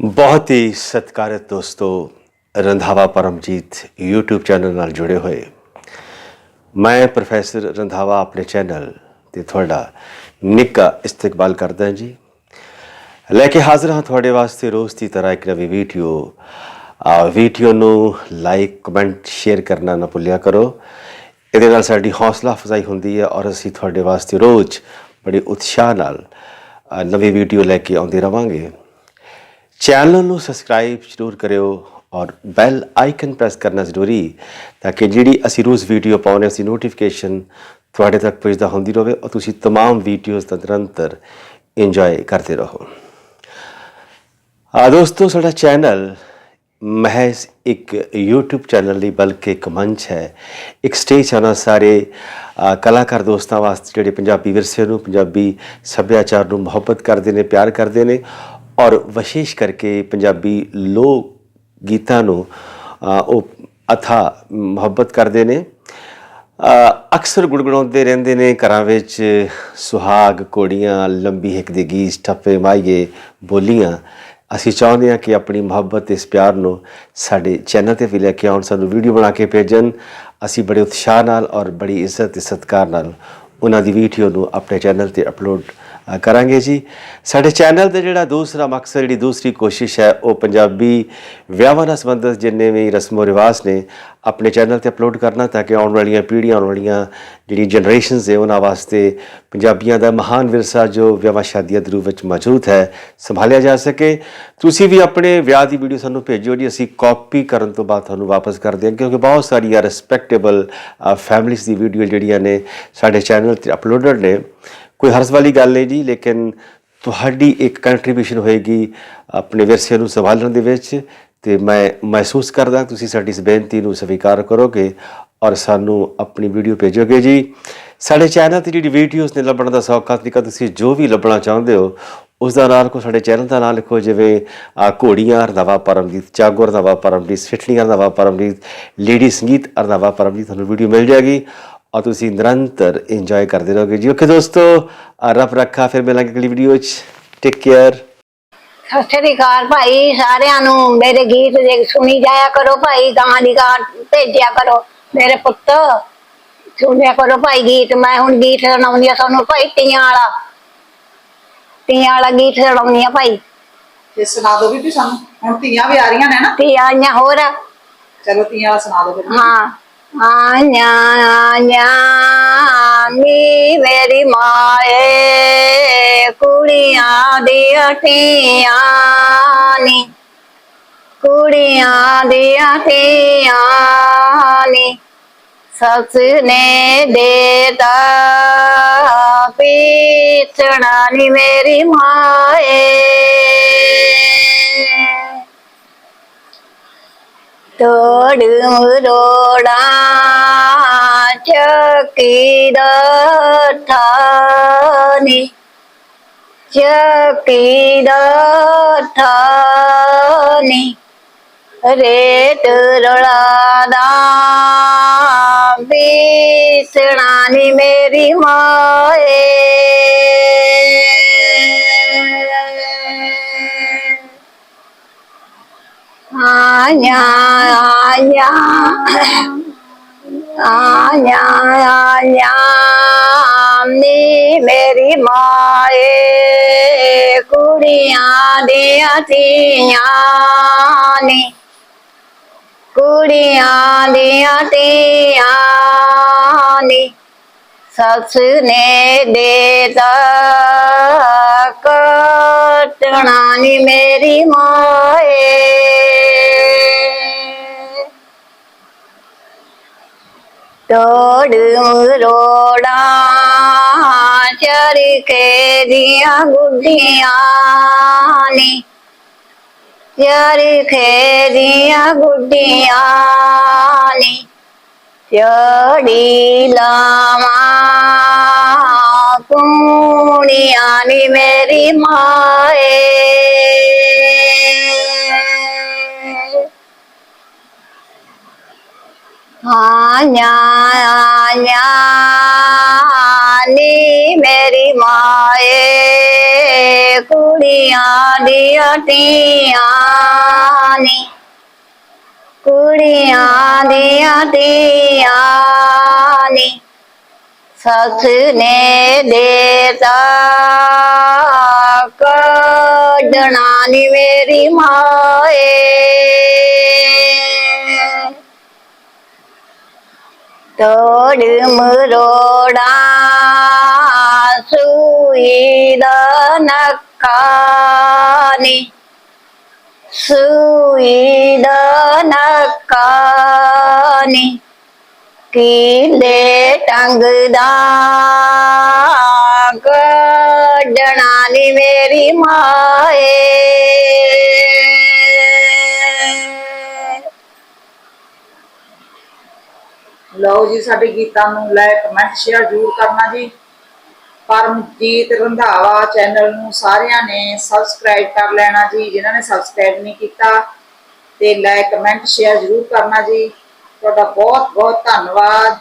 ਬਹੁਤ ਹੀ ਸਤਿਕਾਰਤ ਦੋਸਤੋ, Randhawa Paramjit YouTube channel ਨਾਲ ਜੁੜੇ ਹੋਏ। ਮੈਂ ਪ੍ਰੋਫੈਸਰ ਰੰਧਾਵਾ ਆਪਣੇ ਚੈਨਲ ਤੇ ਤੁਹਾਡਾ ਨਿੱਕਾ ਇਸਤਕਬਾਲ ਕਰਦਾ ਜੀ। ਲੈ ਕੇ ਹਾਜ਼ਰ ਹਾਂ ਤੁਹਾਡੇ ਵਾਸਤੇ ਰੋਜ਼ ਦੀ ਤਰ੍ਹਾਂ ਇੱਕ ਨਵੀਂ ਵੀਡੀਓ। ਆ ਵੀਡੀਓ ਨੂੰ ਲਾਈਕ ਕਮੈਂਟ ਸ਼ੇਅਰ ਕਰਨਾ ਨਾ ਭੁੱਲਿਆ ਕਰੋ। ਇਹਦੇ ਨਾਲ ਸਾਡੀ ਹੌਸਲਾ ਅਫਜ਼ਾਈ ਹੁੰਦੀ ਹੈ ਔਰ ਅਸੀਂ ਤੁਹਾਡੇ ਵਾਸਤੇ ਰੋਜ਼ ਬੜੇ ਉਤਸ਼ਾਹ ਨਾਲ ਨਵੀਂ ਵੀਡੀਓ ਲੈ ਕੇ ਆਉਂਦੇ ਰਵਾਂਗੇ। ਚੈਨਲ ਨੂੰ ਸਬਸਕ੍ਰਾਈਬ ਜ਼ਰੂਰ ਕਰਿਓ ਔਰ ਬੈਲ ਆਈਕਨ ਪ੍ਰੈਸ ਕਰਨਾ ਜ਼ਰੂਰੀ ਤਾਂ ਕਿ ਜਿਹੜੀ ਅਸੀਂ ਰੋਜ਼ ਵੀਡੀਓ ਪਾਉਨੇ ਅਸੀਂ ਨੋਟੀਫਿਕੇਸ਼ਨ ਤੁਹਾਡੇ ਤੱਕ ਪਹੁੰਚਦਾ ਹੁੰਦੀ ਰਹੇ ਔਰ ਤੁਸੀਂ तमाम ਵੀਡੀਓਜ਼ ਦਾ ਨਿਰੰਤਰ ਇੰਜੋਏ ਕਰਦੇ ਰਹੋ ਆ ਦੋਸਤੋ ਸਾਡਾ ਚੈਨਲ ਮਹਿਜ਼ ਇੱਕ YouTube ਚੈਨਲ ਨਹੀਂ ਬਲਕਿ ਇੱਕ ਮੰਚ ਹੈ ਇੱਕ ਸਟੇਜ ਹੈ ਉਹਨਾਂ ਸਾਰੇ ਅ, ਕਲਾਕਾਰ ਦੋਸਤਾਂ ਵਾਸਤੇ ਜਿਹੜੇ ਪੰਜਾਬੀ ਵਿਰਸੇ ਨੂੰ ਪੰਜਾਬੀ ਸੱਭਿਆਚਾਰ ਨੂੰ ਮੁਹੱਬਤ ਕਰਦੇ ਨੇ ਪਿਆਰ ਕਰਦੇ ਨੇ ਔਰ ਵਿਸ਼ੇਸ਼ ਕਰਕੇ ਪੰਜਾਬੀ ਲੋਕ ਗੀਤਾਂ ਨੂੰ ਉਹ ਅਥਾ ਮੁਹੱਬਤ ਕਰਦੇ ਨੇ। ਅਕਸਰ ਗੁੜਗੁੜਾਉਂਦੇ ਰਹਿੰਦੇ ਨੇ ਘਰਾਂ ਵਿੱਚ, ਸੁਹਾਗ ਕੋੜੀਆਂ ਲੰਬੀ ਹਿੱਕ ਦੇ ਗੀਤ ਟੱਪੇ ਮਾਈਏ ਬੋਲੀਆਂ। ਅਸੀਂ ਚਾਹੁੰਦੇ ਹਾਂ ਕਿ ਆਪਣੀ ਮੁਹੱਬਤ ਇਸ ਪਿਆਰ ਨੂੰ ਸਾਡੇ ਚੈਨਲ ਤੇ ਵੀ ਲੈ ਕੇ ਆਉਣ, ਸਾਨੂੰ ਵੀਡੀਓ ਬਣਾ ਕੇ ਭੇਜਣ। ਅਸੀਂ ਬੜੇ ਉਤਸ਼ਾਹ ਨਾਲ ਔਰ ਬੜੀ ਇੱਜ਼ਤ ਤੇ ਸਤਿਕਾਰ ਨਾਲ ਉਹਨਾਂ ਦੀ ਵੀਡੀਓ ਨੂੰ ਆਪਣੇ ਚੈਨਲ ਤੇ ਅਪਲੋਡ ਕਰਾਂਗੇ ਜੀ। ਸਾਡੇ ਚੈਨਲ ਦਾ ਜਿਹੜਾ ਦੂਸਰਾ ਮਕਸਦ, ਜਿਹੜੀ ਦੂਸਰੀ ਕੋਸ਼ਿਸ਼ ਹੈ, ਉਹ ਪੰਜਾਬੀ ਵਿਆਹਾਂ ਨਾਲ ਸੰਬੰਧਿਤ ਜਿੰਨੇ ਵੀ ਰਸਮੋ ਰਿਵਾਜ ਨੇ, ਆਪਣੇ ਚੈਨਲ ਤੇ ਅਪਲੋਡ ਕਰਨਾ ਤਾਂ ਕਿ ਆਉਣ ਵਾਲੀਆਂ ਪੀੜ੍ਹੀਆਂ, ਆਉਣ ਵਾਲੀਆਂ ਜਿਹੜੀ ਜਨਰੇਸ਼ਨਸ ਹੈ ਉਹਨਾਂ ਵਾਸਤੇ ਪੰਜਾਬੀਆਂ ਦਾ ਮਹਾਨ ਵਿਰਸਾ ਜੋ ਵਿਆਹਾਂ ਸ਼ਾਦੀਆਂ ਦੇ ਰੂਪ ਵਿੱਚ ਮੌਜੂਦ ਹੈ, ਸੰਭਾਲਿਆ ਜਾ ਸਕੇ। ਤੁਸੀਂ ਵੀ ਆਪਣੇ ਵਿਆਹ ਦੀ ਵੀਡੀਓ ਸਾਨੂੰ ਭੇਜੋ ਜੀ, ਅਸੀਂ ਕਾਪੀ ਕਰਨ ਤੋਂ ਬਾਅਦ ਤੁਹਾਨੂੰ ਵਾਪਸ ਕਰ ਦਿਆਂਗੇ ਕਿਉਂਕਿ ਬਹੁਤ ਸਾਰੀਆਂ ਰਿਸਪੈਕਟੇਬਲ ਫੈਮਿਲੀਜ਼ ਦੀ ਵੀਡੀਓ ਜਿਹੜੀਆਂ ਨੇ ਸਾਡੇ ਚੈਨਲ ਤੇ ਅਪਲੋਡਡ ਨੇ। ਕੋਈ ਹਰਜ਼ ਵਾਲੀ ਗੱਲ ਨਹੀਂ ਜੀ, ਲੇਕਿਨ ਤੁਹਾਡੀ ਇੱਕ ਕੰਟਰੀਬਿਊਸ਼ਨ ਹੋਏਗੀ ਆਪਣੇ ਵਿਰਸੇ ਨੂੰ ਸੰਭਾਲਣ ਦੇ ਵਿੱਚ ਤੇ ਮੈਂ ਮਹਿਸੂਸ ਕਰਦਾ ਤੁਸੀਂ ਸਾਡੀ ਇਸ ਬੇਨਤੀ ਨੂੰ ਸਵੀਕਾਰ ਕਰੋਗੇ ਔਰ ਸਾਨੂੰ ਆਪਣੀ ਵੀਡੀਓ ਭੇਜੋਗੇ ਜੀ। ਸਾਡੇ ਚੈਨਲ ਤੇ ਜਿਹੜੀ ਵੀਡੀਓਜ਼ ਨੇ ਲੱਭਣ ਦਾ ਸੌਖਾ ਤਰੀਕਾ, ਤੁਸੀਂ ਜੋ ਵੀ ਲੱਭਣਾ ਚਾਹੁੰਦੇ ਹੋ, ਉਸ ਦਾ ਨਾਲ ਕੋ ਸਾਡੇ ਚੈਨਲ ਦਾ ਨਾਂ ਲਿਖੋ, ਜਿਵੇਂ ਘੋੜੀਆਂ ਰੰਧਾਵਾ ਪਰਮਜੀਤ ਚਾਗੋ ਰੰਧਾਵਾ ਪਰਮਜੀਤ, ਸਿੱਠਣੀਆਂ ਰੰਧਾਵਾ ਪਰਮਜੀਤ, ਲੇਡੀ ਸੰਗੀਤ ਰੰਧਾਵਾ ਪਰਮਜੀਤ, ਤੁਹਾਨੂੰ ਵੀਡੀਓ ਮਿਲ ਜਾਏਗੀ। ਔਰ ਤੁਸੀਂ ਨਿਰੰਤਰ ਇੰਜੋਏ ਕਰਦੇ ਰਹੋਗੇ ਜੀ। ਓਕੇ ਦੋਸਤੋ ਆ ਰੱਬ ਰੱਖਾ ਫਿਰ ਮਿਲਾਂਗੇ ਅਗਲੀ ਵੀਡੀਓ 'ਚ ਟੇਕ ਕੇਅਰ ਸਤਿ ਸ੍ਰੀ ਅਕਾਲ ਭਾਈ ਸਾਰਿਆਂ ਨੂੰ। ਮੇਰੇ ਗੀਤ ਦੇਖ ਸੁਣੀ ਜਾਇਆ ਕਰੋ ਭਾਈ ਗਾਂ ਦੀ ਗਾਂ ਭੇਜਿਆ ਕਰੋ। ਮੇਰੇ ਪੁੱਤ ਸੁਣਿਆ ਕਰੋ ਭਾਈ ਗੀਤ। ਮੈਂ ਹੁਣ ਗੀਤ ਸੁਣਾਉਂਦੀ ਆ ਤੁਹਾਨੂੰ ਭਾਈ ਤੀਆਂ ਵਾਲਾ। ਤੀਆਂ ਵਾਲਾ ਗੀਤ ਸੁਣਾਉਂਦੀ ਆ ਭਾਈ। ਤੇ ਸੁਣਾ ਦੋ ਬੀਬੀ ਸਾਨੂੰ। ਹੁਣ ਧੀਆਂ ਵੀ ਆ ਰਹੀਆਂ ਨੇ ਨਾ। ਤੀਆਂ ਆਈਆਂ ਹੋਰ। ਚਲੋ ਧੀਆਂ ਵਾਲਾ ਸੁਣਾ ਦੋ ਫਿਰ ਹਾਂ। ਆਈਆਂ ਆਈਆਂ ਨੀ ਮੇਰੀ ਮਾਏ ਕੁੜੀਆਂ ਦੀਆਂ ਧੀਆਂ ਨੀ ਕੁੜੀਆਂ ਦੀਆਂ ਧੀਆਂ ਨੀ ਸੱਸ ਨੇ ਦੇਤਾ ਪੀਛਣਾ ਨੀ ਮੇਰੀ ਮਾਏ ਤੋੜ ਮਰੋੜਾ ਚੱਕੀ ਦਾ ਠਾਨੀ ਚੱਕੀ ਦਾ ਠਾਨੀ ਰੇਤ ਰੋਲਾ ਦਾ ਆਇਆ ਆਇਆ ਆਇਆ ਆਇਆ ਨੀ ਮੇਰੀ ਮਾਏ ਕੁੜੀਆਂ ਦੀਆਂ ਧੀਆਂ ਨੀ ਕੁੜੀਆਂ ਦੀਆਂ ਧੀਆਂ ਨੀ ਸੱਸ ਨੇ ਦੇਤਾ ਕਟਣਾ ਨੀ ਮੇਰੀ ਮਾਏ। ਤੋੜ ਮਰੋੜਾ ਚਰਖੇ ਦੀਆਂ ਗੁੱਡੀਆਂ ਨੀ। ਚਰਖੇ ਦੀਆਂ ਗੁੱਡੀਆਂ ਨੀ। ਚੜੀ ਲਾਵਾਂ ਕੁੜੀਆਂ ਨੀ ਮੇਰੀ ਮਾਏ ਆਇਆ ਆਇਆ ਨੀ। ਮੇਰੀ ਕੁੜੀਆਂ ਦੀਆਂ ਧੀਆਂ ਨੀ ਸੱਸ ਨੇ ਦੇਤਾ ਕੱਢਣਾ ਨੀ ਮੇਰੀ ਮਾਏ। ਤੋੜ ਮਰੋੜਾ ਸੂਈ ਦਾ ਨਕਾਨੀ ਸੂਈ ਦਾ ਨਕਾਨੀ ਕੀਲੇ ਟੰਗਦਾ ਕੱਢਣਾ ਮੇਰੀ ਮਾਏ ਲਓ ਜੀ, ਸਾਡੇ ਗੀਤਾਂ ਨੂੰ ਲਾਈਕ ਕਮੈਂਟ ਸ਼ੇਅਰ ਜ਼ਰੂਰ ਕਰਨਾ ਜੀ। ਪਰਮਜੀਤ ਰੰਧਾਵਾ ਚੈਨਲ ਨੂੰ ਸਾਰਿਆਂ ਨੇ ਸਬਸਕ੍ਰਾਈਬ ਕਰ ਲੈਣਾ ਜੀ, ਜਿਨ੍ਹਾਂ ਨੇ ਸਬਸਕ੍ਰਾਈਬ ਨਹੀਂ ਕੀਤਾ ਤੇ ਲਾਈਕ ਕਮੈਂਟ ਸ਼ੇਅਰ ਜ਼ਰੂਰ ਕਰਨਾ ਜੀ। ਤੁਹਾਡਾ ਬਹੁਤ ਬਹੁਤ ਧੰਨਵਾਦ।